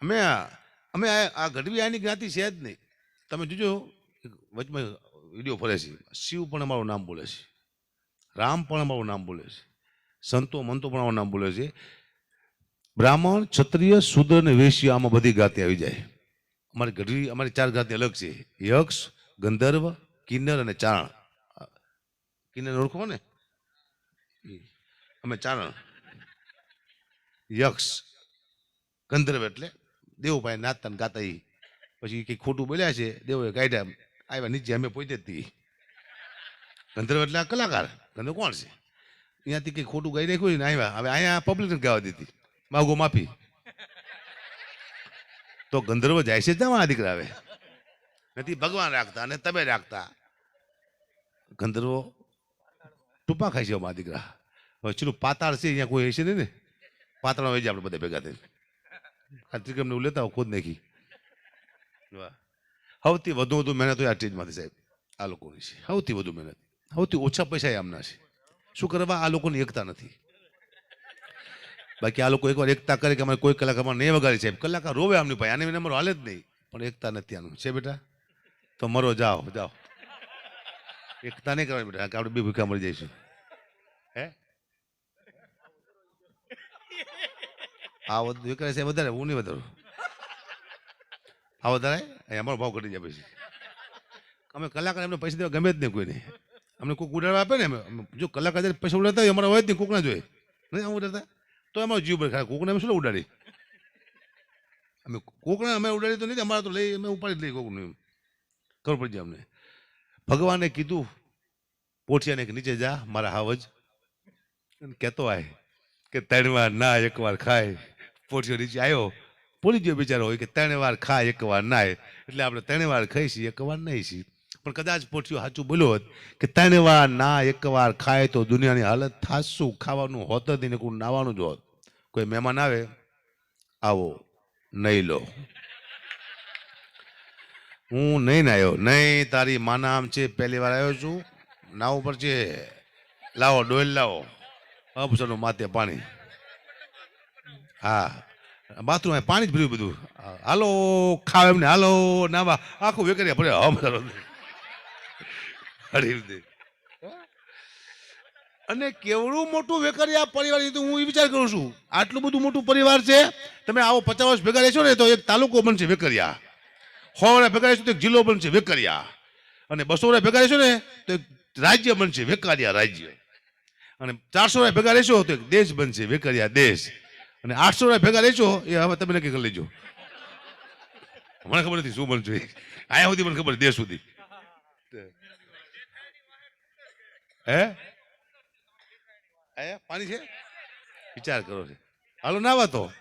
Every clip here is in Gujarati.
અમે અમે આ ગઢવી આની જ્ઞાતિ છે જ નહીં. તમે જોજો વચમાં વીડિયો ફરે છે. શિવ પણ અમારું નામ બોલે છે. રામ પણ અમારું નામ બોલે છે. સંતો મંતો પણ અમારું નામ બોલે છે. બ્રાહ્મણ, ક્ષત્રિય, શુદ્ર અને વૈશ્ય આમાં બધી જ્ઞાતિ આવી જાય. અમારી ગઢવી, અમારી ચાર જ્ઞાતિ અલગ છે. યક્ષ, ગંધર્વ, કિન્નર અને ચારણ. કિન્નર ઓળખો ને? અમે ચારણ. યક્ષ, ગંધર્વ એટલે દેવભાઈ નાતન ગાતા એ પછી કંઈ ખોટું બોલ્યા છે, દેવએ કાઢ્યા આવ્યા નીચે, અમે પોતે જ તી. ગંધર્વ એટલે કલાકાર. ગંધર્વ કોણ છે? અહીંયાથી કંઈ ખોટું ગાઈ નાખ્યું ને, આવ્યા. હવે અહીંયા પબ્લિક ગાવા દીધી. માગો માફી. તો ગંધર્વ જાય છે ત્યાં દીકરા આવે નથી ભગવાન રાખતા અને તમે રાખતા. ગંધર્વો ટૂંપા ખાય છે અમારા દીકરા. હવે ચલો પાતાળ છે, અહીંયા કોઈ હશે નહીં ને? પાતળા હોય છે આપણે બધા ભેગા થઈને. આ અમને હું લેતા ખુદ નાખી. વાહ. સૌથી વધુ વધુ મહેનત હોય આ સ્ટેજમાંથી સાહેબ, આ લોકોની છે. સૌથી વધુ મહેનત. સૌથી ઓછા પૈસા એમના છે. શું કરવા? આ લોકોની એકતા નથી. બાકી આ લોકો એકવાર એકતા કરે કે અમારે કોઈ કલાકાર નહીં વગાડી સાહેબ. કલાકાર રોવે આમની ભાઈ આને નંબર હાલે જ નહીં. પણ એકતા નથી આનું. છે બેટા? તો મરો, જાઓ જાઓ. એકતા નહીં કરવાની બેટા. આપણે બે ભૂખા મરી જઈશું. હે? આ વધુ વિકરે છે વધારે, હું નહીં વધારું. આ વધારે? અમારો ભાવ ઘટી જાય પછી. અમે કલાકાર એમને પૈસા દેવા ગમે જ નહીં કોઈને. અમને કોઈક ઉડાડવા આપે ને જો કલાકાર પૈસા ઉડાડતા હોય, અમારા હોય જ નહીં, કોકના જોઈએ નહીં આમ ઉડાડતા? તો અમારો જીવ ભરે કોકને અમે શું ઉડાડી અમે કોકને અમે ઉડાડી તો નહીં, અમારા તો લઈ, અમે ઉપાડી લઈ કોકનું એમ. ખબર પડી જાય અમને. ભગવાને કીધું પોઠિયાને કે નીચે જા, મારા હાવજ કહેતો આય કે ત્રણ વાર ના, એકવાર ખાય. પોઠિયો નીચે આવ્યો પોલી ગયો બિચારો હોય કે ત્રણ વાર ખાય એક વાર નાય. એટલે આપણે ત્રણ વાર ખાઈશી, એક વાર નહીં છીએ પણ કદાચ પોઠિયો સાચું બોલ્યો હોત કે ત્રણ વાર ના, એક વાર ખાય તો દુનિયાની હાલત થાશું ખાવાનું હોત જ નહીં કોઈ નાવાનું જ હોત. કોઈ મહેમાન આવે? આવો નહીં લો. હું નહીં નાયો નહીં તારી માના આમ છે, પહેલી વાર આવ્યો છું. નાવ ઉપર છે. લાવો, ડોલ લાવો. અપસરનું માથે પાણી. હા. બાથરૂમ પાણી જ ભર્યું બધું. હાલો, ખાવ એમને. હાલો, નાવા. આખું વેકરિયા ભરે હમ હરી રીતે અને કેવડું મોટું વેકરિયા પરિવાર એ તો હું એ વિચાર કરું છું. આટલું બધું મોટું પરિવાર છે, તમે આવો પચાસ વર્ષ ભેગા રહેશો ને, તો એક તાલુકો બનશે વેકરિયા. સો વર્ષ ભેગા રહેશો તો એક જિલ્લો બનશે વેકરિયા. અને બસો વર્ષ ભેગા રહેશો ને, તો એક રાજ્ય બનશે વેકારિયા રાજ્ય. અને ચારસો વર્ષ ભેગા રહેશો તો એક દેશ બનશે વેકરિયા દેશ. અને આઠસો રૂપિયા ભેગા લેજો, એ હવે તમે નક્કી કરી લેજો. મને ખબર નથી શું બનશે આયા સુધી મને ખબર દે સુધી. હે? આયા, પાણી છે? વિચાર કરો છે. હાલો નાવા તો.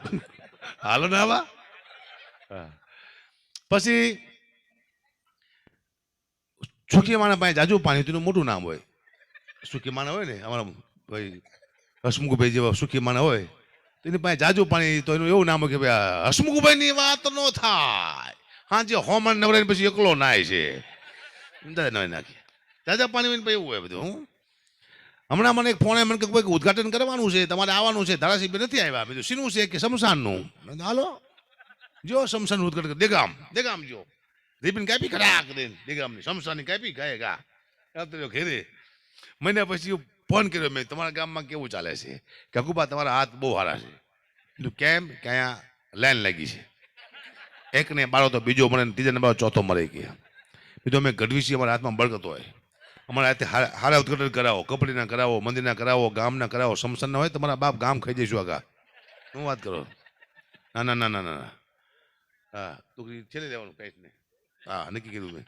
હાલો નાવા. હા. પછી, સુખી માણા પાસે જાજુ પાણી હતું મોટું નામ હોય. સુખી માણા હોય ને, અમારા ભાઈ હસમુખભાઈ જેવા સુખી માણા હોય તેની પાસે જાજુ પાણી તો એનું એવું નામ કે ભાઈ હસમુખભાઈની વાત ન થાય. હા, જે હોમણ નવરાય પછી એકલો નાય છે. દાદા નવાઈ નાખી. દાદા પાણી પછી એવું હોય બધું, હું? હમણાં મને એક ફોન મને કે કોઈ ઉદઘાટન કરવાનું છે, તમારે આવવાનું છે, ધારાસભ્ય નથી આવ્યા. બીજું શીનું છે કે શમશાનનું? હાલો. જો શમશાન ઉદઘાટન દેગામ દેગામ જો. રીબીન કાપી ખરાક દે દેગામની શમશાનની કાપી ગાય ગા. ઘેરે. મહિના પછી ફોન કર્યો મેં, તમારા ગામમાં કેવું ચાલે છે? કે હકુબા તમારા હાથ બહુ સારા છે. કીધું, કેમ? કે અહીંયા લાઈન લાગી છે? એકને બાળો તો બીજો મળે ને નંબર ચોથો મળે કે. બીજો અમે ગઢવી છીએ, અમારા હાથમાં બળગતો હોય. અમારા હાથે હારા ઉદઘાટન કરાવો, કપડીના કરાવો, મંદિરના કરાવો, ગામના કરાવો સમસનના હોય તમારા બાપ ગામ ખાઈ જઈશું આગા. શું વાત કરો? ના ના ના ના ના ના. હા ટુકડી છેલ્લે લેવાનું કઈ જ નહીં હા, નક્કી કીધું મેં.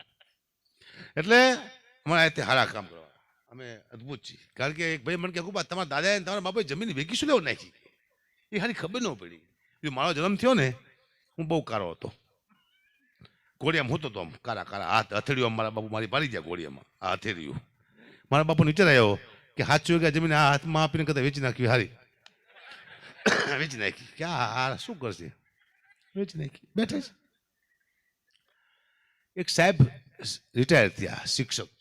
એટલે અમારા હાથે હારા કામ કરવા. અમે અદ્ભુત છીએ. કારણ કે એક ભાઈ મને કે કુબા તમારા દાદાએ તમારા બાપાએ જમીન વેચી શું લેવું નાખી? એ હારી ખબર ન પડી. જો મારો જન્મ થયો ને, હું બહુ કારો હતો. ઘોડિયામાં હોતો તો આમ કારા કારા હાથ, હથેળીઓ મારા બાપુ મારી પાડી ગયા ઘોડિયામાં, આ હથેળીયું મારા બાપુ વિચાર આવ્યો કે સાચું કે જમીન આ હાથમાં આપીને કદાચ વેચી નાખવી હારી. વેચી નાખી. કે આ શું કરશે? વેચી નાખી. બેઠે છે. એક સાહેબ રિટાયર થયા, શિક્ષક.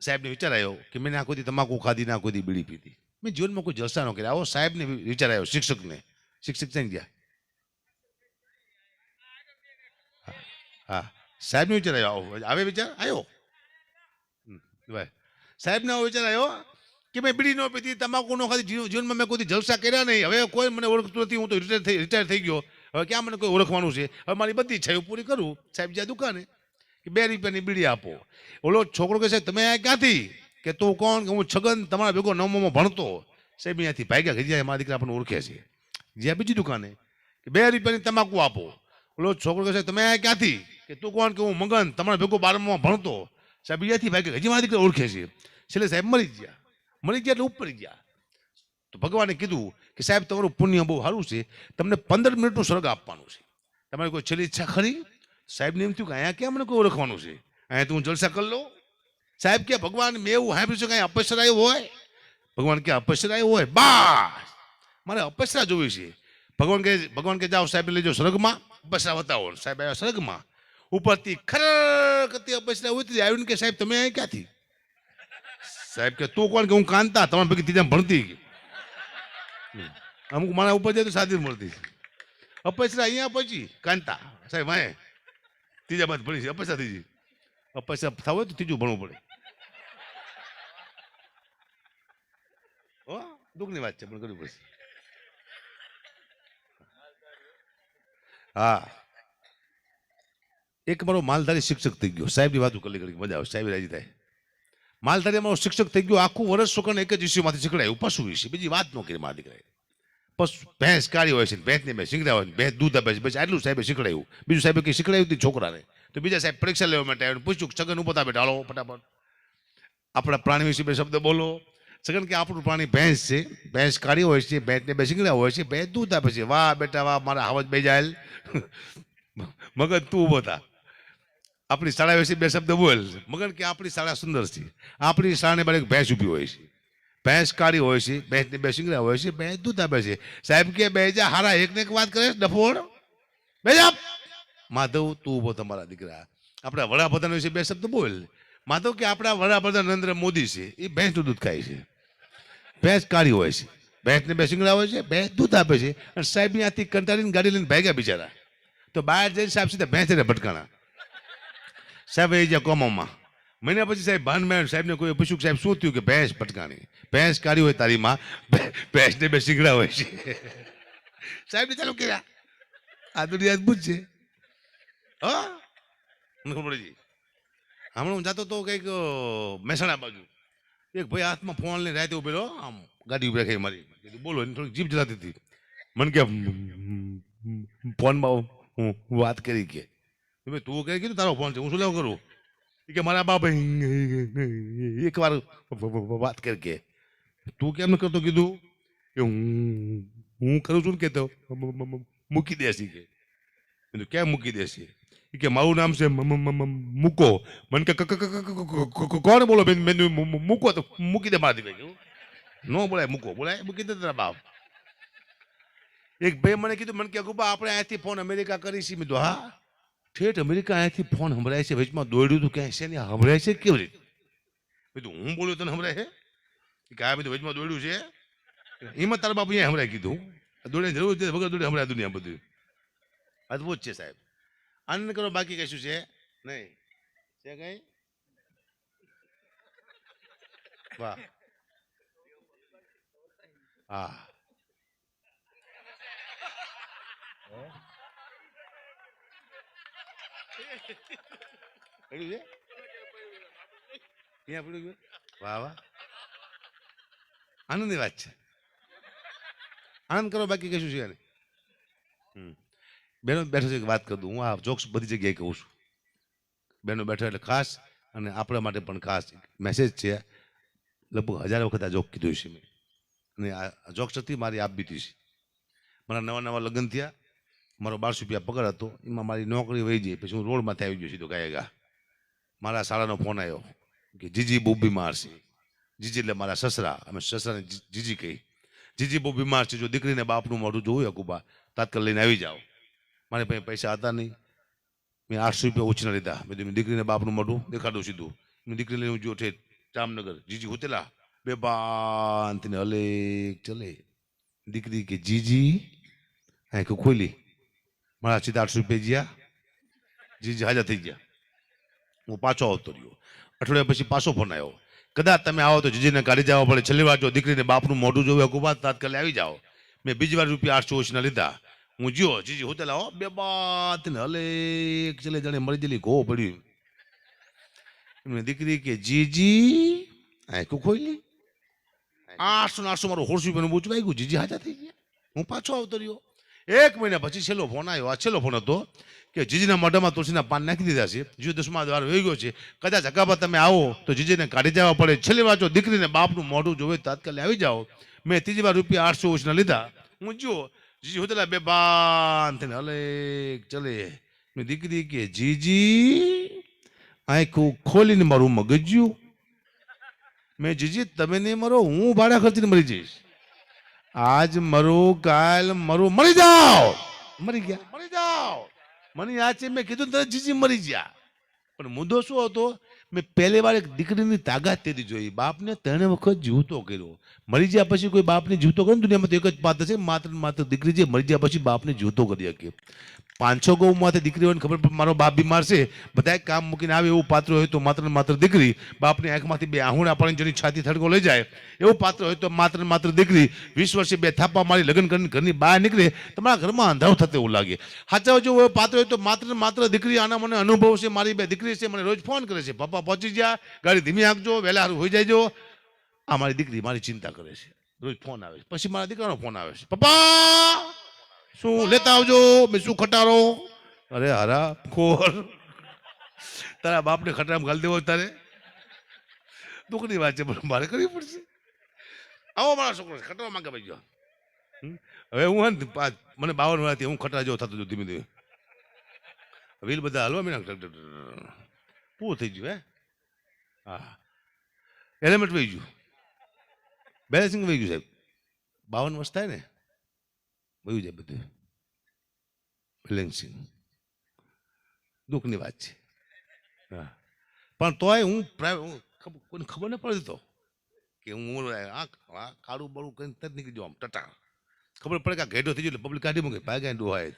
સાહેબને વિચાર આવ્યો કે મેં દી તમાકુ ખાધી ના દી બીડી પીધી. મેં જીવનમાં કોઈ જલસા ન કર્યા. આવો સાહેબને વિચાર આવ્યો શિક્ષકને. શિક્ષક ત્યાં ગયા. હા સાહેબને વિચાર આવ્યો આવો. વિચાર? આવ્યો સાહેબને આવો વિચાર આવ્યો કે મેં બીડી ન પીધી, તમાકુ ન ખાધી, જીવ- જીવનમાં મેં કોઈ જલસા કર્યા નહીં. હવે કોઈ મને ઓળખતું નથી, હું તો રિટાયર થઈ રિટાયર થઈ ગયો. હવે ક્યાં મને કોઈ ઓળખવાનું છે? હવે મારી બધી છાયું પૂરી કરું. સાહેબ જ્યાં દુકાને. કે બે રૂપિયાની બીડી આપો. ઓલો છોકરો કહે છે, તમે આ ક્યાંથી? કે તું કોણ? કે હું છગન, તમારા ભેગો નવમોમાં ભણતો. સાહેબ, અહીંયાથી ભાગ્યા ઘરી જાય, મારા દીકરા આપણને ઓળખે છે. જ્યાં બીજી દુકાને, કે બે રૂપિયાની તમાકુ આપો. ઓલો છોકરો કહે છે, તમે આ ક્યાંથી? કે તું કોણ? કે હું મગન, તમારા ભેગો બારમોમાં ભણતો. સાહેબ, અહીંયાથી ભાગ્યા હજી મારા દીકરા ઓળખે છે. છેલ્લે સાહેબ મરી ગયા. મરી ગયા એટલે ઉપર ગયા. તો ભગવાને કીધું કે, સાહેબ, તમારું પુણ્ય બહુ સારું છે. તમને પંદર મિનિટનું સ્વર્ગ આપવાનું છે. તમારી કોઈ છેલ્લી ઈચ્છા ખરી? સાહેબને એમ થયું કે અહીંયા કેમ મને કોઈ ઓળખવાનું છે? અહીંયા તું જલસા કરી લો સાહેબ કે, ભગવાન, મેં એવું સાંભળ્યું છે કે અહીંયા અપસરાયું હોય? ભગવાન કે અપસરાય હોય. બસ. મારે અપસરા જોવી છે. ભગવાન કે ભગવાન કે, જાઓ સાહેબ લેજો સ્વર્ગમાં. અપસરા બતાવો. સાહેબ આવ્યા સ્વર્ગમાં. ઉપરથી ખર કરતી અપસરા ઉતરી આવીને કે, સાહેબ, તમે અહીં ક્યાંથી? સાહેબ કે, તું કોણ? કે હું કાંતા. તમારા ભેગી ત્રીજા ભણતી. અમુક મારા ઉપર જાય તો સાદી મળતી. અપસરા અહીંયા પહોંચી. કાંતા. સાહેબ હા ત્રીજા બાદ ભણી છે અપસરા ત્રીજી અપસરા થવું હોય તો ત્રીજું ભણવું પડે. હો, દુઃખની વાત છે, પણ કરવી પડશે. હા. એક મારો માલધારી શિક્ષક થઈ ગયો. સાહેબની વાતો કરી કરી, મજા આવે, સાહેબ રાજી થાય. માલધારી મારો શિક્ષક થઈ ગયો, આખું વર્ષ છોકરાને એક જ ઇસ્યુમાંથી શીખડાયું, પશુ વિશે બીજી વાત ન કરી મારા દીકરાએ. પશુ ભેંસ કાળી હોય છે, ભેંસને બે શીખડાવે હોય ભેંસ દૂધ આપે છે બસ આટલું સાહેબે શીખડાયું. બીજું સાહેબે કંઈ શીખડાયું હતું છોકરાને. તો બીજા સાહેબ પરીક્ષા લેવા માટે આવ્યું પૂછ્યું છગન ઊભા બેટા, હાલો ફટાફટ. આપણા પ્રાણી વિશે બે શબ્દ બોલો. સગન કે આપણું પ્રાણી ભેંસ છે, ભેંસ કાળી હોય છે, ભેંસને બે શીખડાવ હોય છે, ભેંસ દૂધ આપે છે. વાહ બેટા, વાહ, મારા હાવજ બે જાય મગજ તું ઊભો થા. આપણી શાળા વિશે બે શબ્દ બોલ. મગન કે આપણી શાળા સુંદર છે. આપણી શાળાને બાળક ભેંસ ઊભી હોય છે. ભેંસ કાળી હોય છે, ભેંસની બે શીંગડા હોય છે, ભેંસ દૂધ આપે છે. સાહેબ કે બે જા, હારા એકને એક વાત કરે ડફોડ બે જા. માધવ, તું ઊભો તમારા દીકરા. આપણા વડાપ્રધાન વિશે બે શબ્દ બોલ. માધવ કે આપણા વડાપ્રધાન નરેન્દ્ર મોદી છે, એ ભેંસનું દૂધ ખાય છે. ભેંસ કાળી હોય છે. ભેંસને બે શિંગડા હોય છે, ભેંસ દૂધ આપે છે. અને સાહેબ ત્યાંથી કંટાળીને ગાડી લઈને ભાગ્યા બિચારા. તો બહાર જઈને સાહેબ સીધા ભેંસને ભટકાણા. સાહેબ એ જ્યાં કોમામાં. મહિના પછી સાહેબ ભાનમાં સાહેબને કોઈ પૂછ્યું સાહેબ શું થયું કે ભેંસ ભટકાણી? ભેંસ કાઢી હોય તારી માં ભેંસને બે શીખડા હોય છે. સાહેબને ચાલુ કર્યા. આ દુનિયા અદભુત છે. હા. હમણાં હું જતો તો કંઈક મહેસાણા બાજુ. એક ભાઈ હાથમાં ફોન લઈને રાતે ઉભેલો, આમ ગાડી ઊભી રાખી મારી. કીધું, બોલો, એની થોડીક જીભ જલાતી હતી. મને કે ફોનમાં હું વાત કરી કે. તું કઈ કીધું તારો ફોન છે, હું શું લેવું કરું? કે મારા બાપ એક વાર વાત કરી કે તું કેમ ન કરતો કીધું? કે હું હું કરું છું ને કે તો મૂકી દેસી કે. કીધું, કેમ મૂકી દેસી કે, મારું નામ છે મૂકો. મને કે કોણ બોલો? બેન બેન મૂકો તો મૂકી દે મારા ભાઈ ન બોલાય, મૂકો. બોલાય, મૂકી દે તારા બાપ. એક ભાઈ મને કીધું, મને કે આપણે અહીંયાથી ફોન અમેરિકા કરીશી. મેં કીધું, હા. ઠેઠ અમેરિકા અહીંયાથી ફોન સંભળાય છે, વચમાં દોડ્યું તું ક્યાંય છે ને? સંભળાય છે કેવી રીતે? કીધું, હું બોલ્યો તને સંભળાય છે? કે, આ બધું વચમાં દોડ્યું છે. એમાં તારા બાપુ અહીંયા સંભળાય કીધું. દોડે જરૂર છે વગર દોડે સંભળાય દુનિયા બધું. અદભુત છે સાહેબ. આનંદ કરો, બાકી કશું છે નહીં. છે કઈ? વાહ. હા. પડ્યું છે? ક્યાં પડ્યું છે? વાહ વાહ. આનંદની વાત છે. આનંદ કરો, બાકી કશું છે એને. બેનો બેઠો છે વાત કરું હું આ જોક્સ બધી જગ્યાએ કહું છું. બેનો બેઠો એટલે ખાસ અને આપણા માટે પણ ખાસ મેસેજ છે. લગભગ હજાર વખત આ જોક કીધું છે મેં. અને આ જોક્સ હતી, મારી આપ બીતી છે મારા નવા નવા લગ્ન થયા. મારો બારસો રૂપિયા પગાર હતો, એમાં મારી નોકરી વહી જઈ પછી હું રોડમાંથી આવી ગયો સીધો ગાયગા મારા શાળાનો ફોન આવ્યો કે, જીજી બહુ બીમાર છે. જીજી એટલે મારા સસરા, અમે સસરાને જીજી કહી. જીજી બહુ બીમાર છે, જો દીકરીને બાપનું મોઢું જોવું અકુબા તાત્કાલ લઈને આવી જાઓ. મારી પાસે પૈસા હતા નહીં. મેં આઠસો રૂપિયા ઓછીના લીધા. મેં દીકરીને બાપનું મોઢું દેખાડું સીધું. મેં દીકરી લઈને જો ઠેઠ, જામનગર. જીજી હોતેલા બે બાંધીને હલે ચલે. દીકરી કે, જીજી આંખ ખોલી. મારા સીધા રૂપિયા જ્યા જીજી હાજર થઈ ગયા. હું પાછો આવતો રહ્યો. અઠવાડિયા પછી પાછો ફોન આવ્યો. કદાચ તમે આવો તો જીજીને કાઢી જવા પડે. છેલ્લી વાર જો દીકરીને બાપનું મોઢું જોવે કુબાત તાત્કાલિક આવી જાઓ. મેં બીજી વાર રૂપિયા આઠસો ઓછીના લીધા. હું જ્યો, જીજી હોતે લાવો? બે બાત ને હલે છેલ્લે જાણે મરી ગયેલી, ઘો પડ્યું એમને દીકરી કે, જીજી, આંખું ખોલી આઠસો ને આઠસો મારું હોરસું રૂપિયાનું બૂચું ગયું જીજી હાજર થઈ ગયા. હું પાછો આવતો રહ્યો. એક મહિના પછી છેલ્લો ફોન આવ્યો. આ છેલ્લો ફોન હતો કે જીજીના મોઢામાં તુલસીના પાન નાખી દીધા છે. જીવ દસમા દ્વાર વહી ગયો છે. કદાચ હકાબા તમે આવો તો જીજીને કાઢી જવા પડે. છેલ્લી વાંચો દીકરીને બાપનું મોઢું જોવે તાત્કાલિક આવી જાઓ. મેં ત્રીજી વાર રૂપિયા આઠસો ઓછના લીધા. હું જુઓ જીજી હોતેલા બે બાન થઈને હલે ચલે. મેં દીકરી કે, જીજી, આંખું ખોલીને મારું મગજ્યું મેં જીજી, તમે નહીં મરો, હું ભાડા ખર્ચીને મરી જઈશ. આજ મરું કાલ મરું. મરી જાઓ. મરી ગયા. મરી જાઓ. મને યાદ છે, મેં કીધું તરત જીજી મરી ગયા. પણ મુદ્દો શું હતો? મેં પહેલી વાર એક દીકરીની તાકાત તેથી જોઈ. બાપને ત્રણે વખત જીવતો કર્યો. મરી ગયા પછી કોઈ બાપને જીવતો કર્યો દુનિયામાં તો એક જ પાત્ર છે માત્ર માત્ર દીકરી જે મરી ગયા પછી બાપને જીવતો કરી શકે. પાંચસો ગૌમાંથી દીકરી હોય ખબર મારો બાપ બીમાર છે બધા કામ મૂકીને આવે એવું પાત્ર હોય તો માત્ર માત્ર દીકરી, બાપની આંખમાંથી બે આહુણા પાડીને જેની છાતી થડકો લઈ જાય, એવું પાત્ર હોય તો માત્ર માત્ર દીકરી, વીસ વર્ષે બે થાપા મારી લગ્ન કરીને ઘરની બહાર નીકળે, તમારા ઘરમાં અંધારો થતું એવું લાગે. સાચા જો એવો પાત્ર હોય તો માત્ર માત્ર દીકરી આના મને અનુભવ છે, મારી બે દીકરી છે, મને રોજ ફોન કરે છે પપ્પા પહોંચી ગયા, ગાડી ધીમી હાંકજો, વહેલા હોઈ જાયજો. આ મારી દીકરી મારી ચિંતા કરે છે, રોજ ફોન આવે છે, પછી મારા દીકરાનો ફોન આવે છે, પપ્પા શું લેતા આવજો? મેં શું ખટારો? અરે હરા ખોર. તારા બાપને ખટારામાં ઘાલ દેવો તારે? દુઃખની વાત છે પણ મારે કરવી પડશે. આવો મારા છોકરો ખટારો માંગે ભાઈ ગયો. હવે હું હે ને પા- મને બાવન વર્ષથી હું ખટારા જેવો થતો ધીમે ધીમે. વ્હીલ બધા હલવા મેં પૂરું થઈ ગયું હે? હા. હેલ્મેટ વહી ગયું બેલેન્સિંગ વહી ગયું સાહેબ. બાવન વર્ષ થાય ને. વયું જાય બધું. બેલેન્સિંગ દુઃખની વાત છે. હા. પણ તોય હું કોઈને ખબર ન પડતી તો કે હું આ કાળું બળું કરીને તરત નીકળી જાઉં આમ ટટા ખબર પડે કે ઘેડો થઈ ગયો પબ્લિક કાઢી મૂકે ભાઈ ક્યાંય ડોહાય.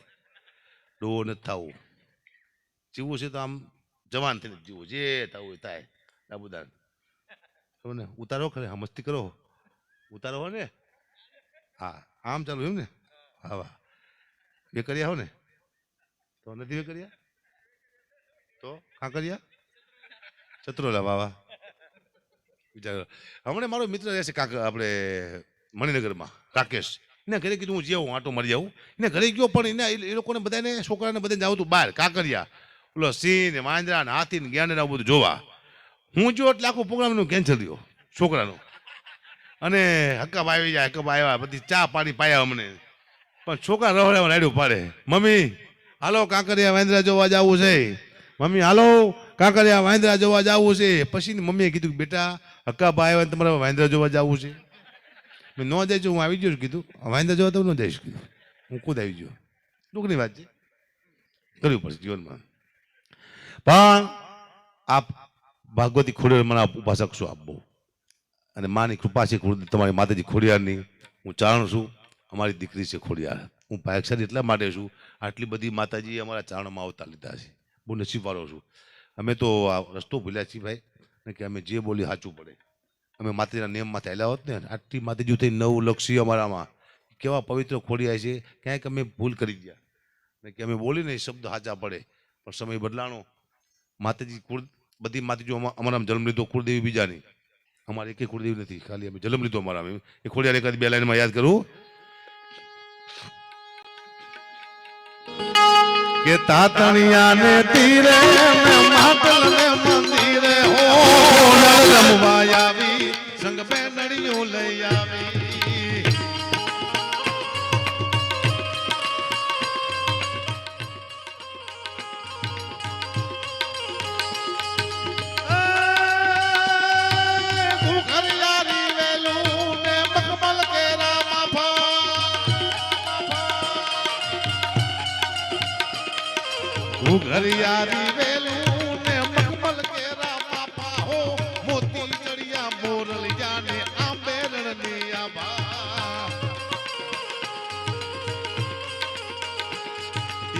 ડોહો નથી થવું. જીવવું છે તો આમ જવાન થઈને જીવવું જે થવું હોય થાય. ખબર ને? ઉતારો ખરે મસ્તી કરો. ઉતારો ને. હા, આમ ચાલુ એમ ને? હા વાહ બે કર્યા હો ને? તો નથી બે કર્યા તો કાં કર્યા ચતુરોલા વાહ વિચાર. હમણાં મારો મિત્ર રહેશે કાંક આપણે મણિનગરમાં, રાકેશ. એના ઘરે કીધું હું જેવું આટો મરી જાઉં એને ઘરે ગયો પણ એને એ લોકોને બધાને, છોકરાને બધાને જાવ તું બહાર, કાંકરિયા. ઓલો સિંહ ને વાંદરા ને હાથી ને જ્ઞાન ને બધું જોવા. હું જો એટલે આખું પ્રોગ્રામનું કેન્સલ થયો, છોકરાનું. અને હકબ આવી જાય હકબ આવ્યા બધી ચા પાણી પાયા અમને. પણ છોકરા રવડાવવા રાડ્યું પાડે. મમ્મી, હાલો કાંકરિયા વાંદરા જોવા જવું છે. મમ્મી, હાલો કાંકરિયા વાંદરા જોવા જવું છે. પછી મમ્મીએ કીધું બેટા, હક્કા ભાઈ આવ્યા ને તમારે વાંદરા જોવા જવું છે. મેં ન જઈશું હું આવી ગયો કીધું. વાંદરા જોવા તો ન જઈશ, કીધું. હું ખુદ આવી ગયો. દુઃખની વાત છે. કરવી પડશે જીવનમાં. પણ આપ ભાગવતી ખોડિયાર મને આપ ઉપાસક છું આપ. બહુ અને માની કૃપા છે તમારી માતાજી ખોડિયારની. હું ચારણ છું. અમારી દીકરી છે ખોડિયાર. હું ભાયક્ષર એટલા માટે છું, આટલી બધી માતાજી અમારા ચારણમાં આવતા લીધા છે. બહુ નસીબવાળો છું. અમે તો આ રસ્તો ભૂલ્યા છીએ ભાઈ કે અમે જે બોલી સાચું પડે. અમે માતાજીના નિયમમાં થયેલા હોત ને, આટલી માતાજી થઈ નવ લક્ષી અમારામાં. કેવા પવિત્ર ખોડિયા છે ક્યાંક અમે ભૂલ કરી ગયા. ને કે અમે બોલીને શબ્દ સાચા પડે. પણ સમય બદલાણો. માતાજી કુળ, બધી માતાજીઓ અમારા જન્મ લીધો કુળદેવી બીજાની. અમારે એકે કુળદેવી નથી. ખાલી અમે જન્મ લીધો અમારા એ ખોડિયાને એકાદ બે લાઈનમાં યાદ કરું. કે તાતણિયા ને તીરે માતલ ને મંદિરે હો રમવા સંગ બેનડીઓ લઈ ઘુઘરિયારી વેલું ને મખમલ કેરા માફા હો, મોતી ચડિયા મોરલિયા ને આંબેરણની આભા.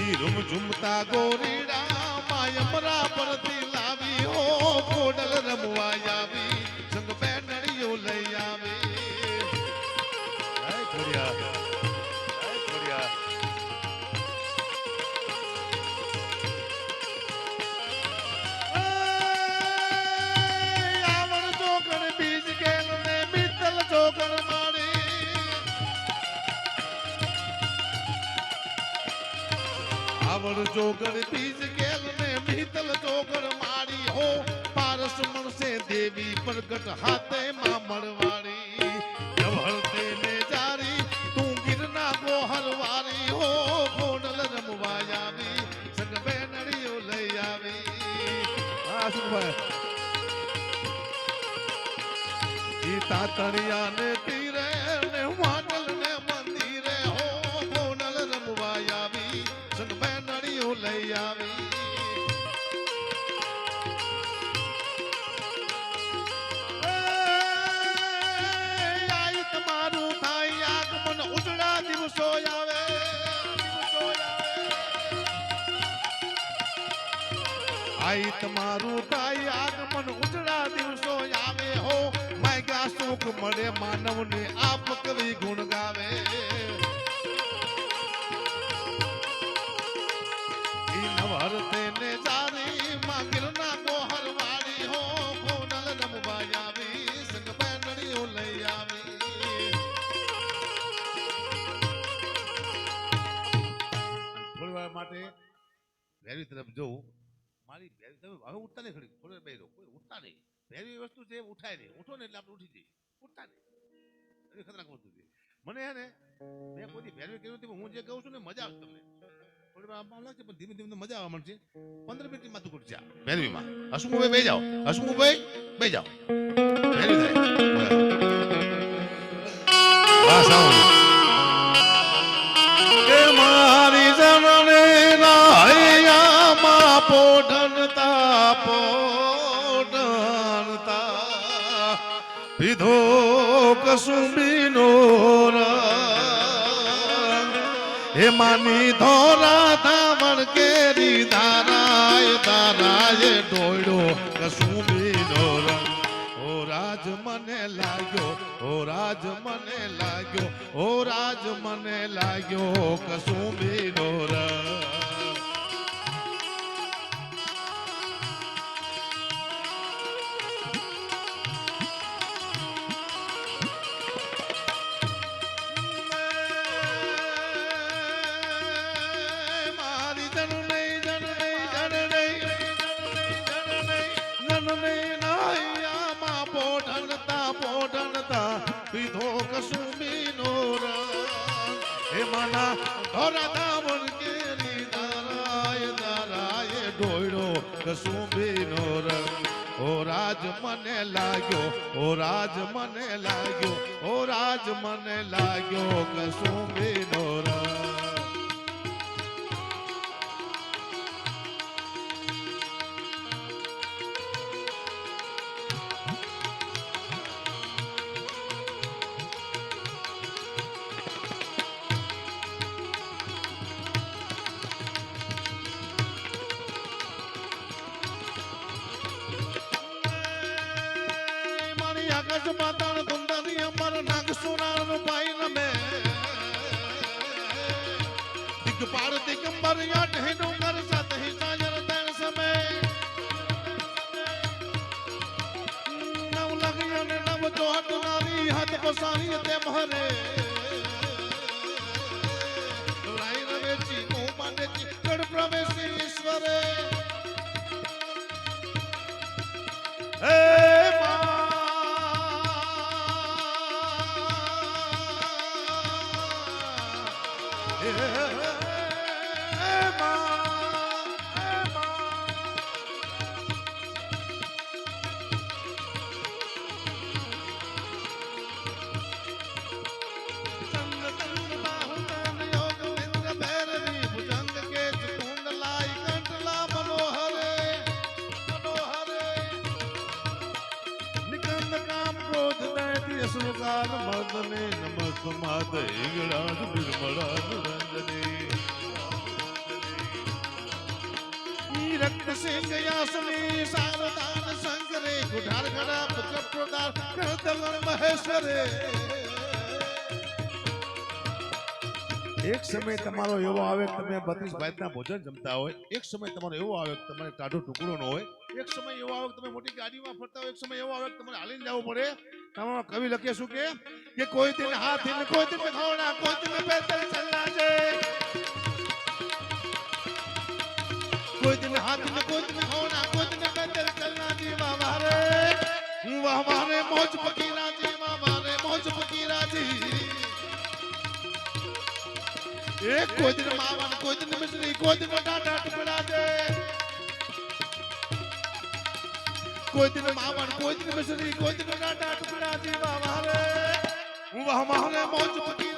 ઈ રૂમ ઝુમતા ગોરીડા આવડ કેલ ને મિત્તલ ચોકડ મારી હો. પારસ મણસે દેવી પ્રગટ હાથે માં મળવાડી. જવળતે તેને જારી તું ગિરના ગોહર વારી હો. ગોડલ રમવા આવી સંગ બેનડીઓ લઈ આવી. હા સુભાઈ ઈ તાતણિયા ને મેં કહ્યું પણ હું જે કહું છું ને મજા આવશે તમને. ધીમે ધીમે મજા આવવા મળશે પંદર મિનિટ માથું કુટ છે ભેરવીમાં હસમુભાઈ બે જાઓ. હસમુભાઈ બે જાઓ. ભેરવી થાય. બસ આવું પીધો કસુંબીનો હે માની ધોરા ધાવણ કેરી ધારાય ધારાય ડોળ્યો કશું બી રંગ ઓ રાજ મને લાગ્યો, ઓ રાજ મને લાગ્યો, ઓ રાજ મને લાગ્યો કશું બી મારી પીધો કસુંબીનો રંગ હે માના ધોરા દાવણ કેરી દારાય દારાય ડોયડો કસુંબીનો રંગ ઓ રાજ મને લાગ્યો, ઓ રાજ મને લાગ્યો, ઓ રાજ મને લાગ્યો કસુંબીનો રંગ નારી હાથ પસારી દૈતી મદને નમસ્ત માત ઈગળાદ બિરમળાદ રંજને રક્ત સે યાસની સારદાન શંકરે, ગુઢાર ખડા પુત્ર પ્રદાર કરદલન મહેશ્વરે. એક સમય તમારો એવો આવે કે તમે બત્રીસ ભાતના ભોજન જમતા હોય, એક સમય તમારો એવો આવે તમારે કાઢો ટુકડો ન હોય, એક સમય એવો આવે તમે મોટી ગાડીમાં ફરતા હોય, એક સમય એવો આવે તમારે હાલીને જવું પડે. તમારો કવિ લખે શું કે? કોઈ દિન હાથી ને કોઈ દિન ઘોડા કોઈ દિન પેદલ ચલના છે કોઈ દિન હાથી ને કોઈ દિન ઘોડા કોઈ દિન પેદલ જી વાહ રે. વાહ બાબા રે, મોજ ફકીરા જી વાહ વાહ રે, મોજ ફકીરા જી એક કોઈ દિન માવન કોઈ દિન મિશ્રી, કોઈ દિન ટાટા ટુકડા દે કોઈ દિન માવન કોઈ દિન મિશ્રી કોઈ દિન ટાટા ટુકડા દીવા વાહ. રે વાહ મોજ ફકીરા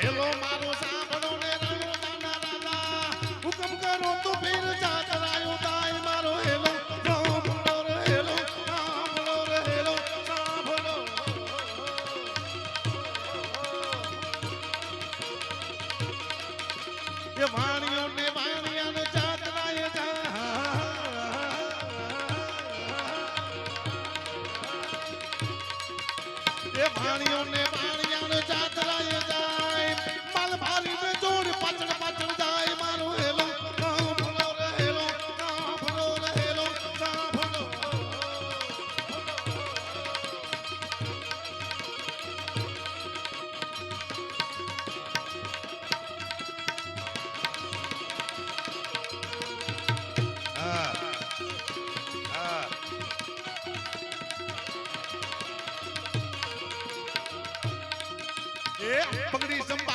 હેલો મારો પગડી સંભાળ.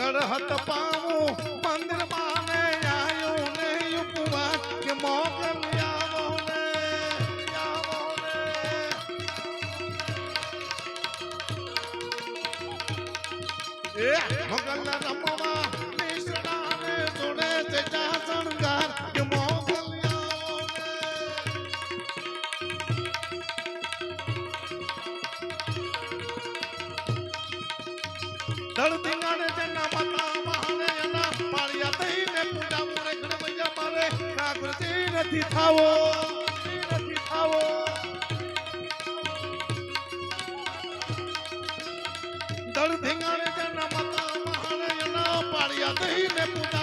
કરહત પાવું મંદિર નથી થાવો નથી થાવો. ધળ ધીંગાણે જેના માતા મહાને એના પાળિયા થઈને પૂજા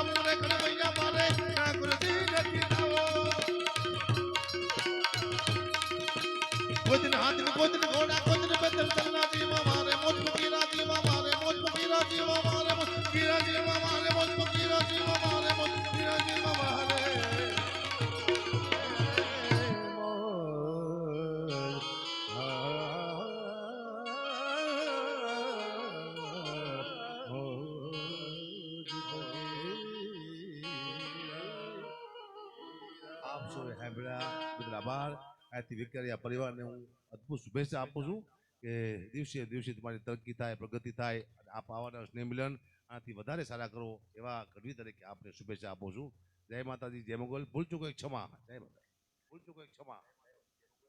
આથી આ પરિવારને હું અદ્ભુત શુભેચ્છા આપું છું કે દિવસે દિવસે તમારી તરક્કી થાય, પ્રગતિ થાય અને આપ આવવાના સ્નેહ મિલન આનાથી વધારે સારા કરો એવા ગઢવી તરીકે આપને શુભેચ્છા આપું છું. જય માતાજી, જય મંગલ. ભૂલ ચૂકો ક્ષમા. જય માતા ભૂલ ચૂકો ક્ષમા.